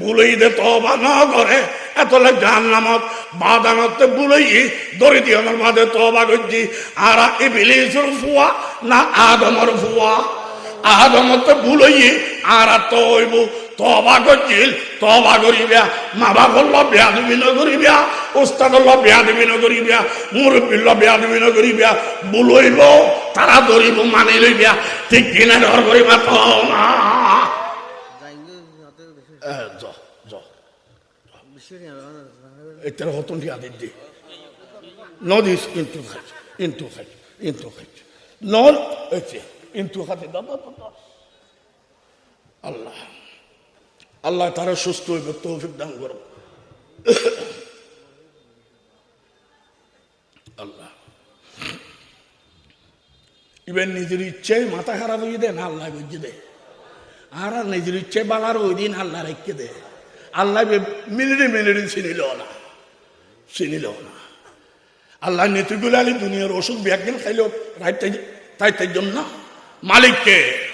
বুলই দে তবা না করে। এতলে জাহান নামত বাদানতে বুলই দরি দিয়নের মাঝে তবা করছি। আর ইবিলিসের ফুয়া না আদমর ফুয়া? আদমতে বুলই আর তো তবা করছিল তবা করিবা মা বাবার ল বিয়া দিবি করিবা ওস্তাদ ল বিয়া দিবি করিবা, মুরব্বীর ল বিয়া দিবি করিবা, বুলইব, তারা ধরিব মানি লইবা, ঠিক কিনা ধর করিবা তো না। য য এটার হতন কি আদিত দি নদিস ইন্টু খাইছ ইন্টু খাইছ ইন্টু খাইছ নন এতে ইন্টু খাতে। আল্লাহ আল্লাহ তারা সুস্থ হইব তৌফিক দান করো আল্লাহ ইবেন নিজের ইচ্ছায় মাথা খারাপ হয়ে দেন আল্লাহ বুঝে দে আর নিজের ইচ্ছে বালার ওই দিন আল্লাহ রেখে দে। আল্লাহ মিনিটে মিনিটে চিনিল না। চিনিল না। আল্লাহ নেতৃগুলো আলী দুনিয়ার ওষুধ ব্যাগিন খাইলেও তাই তাই জন্য মালিককে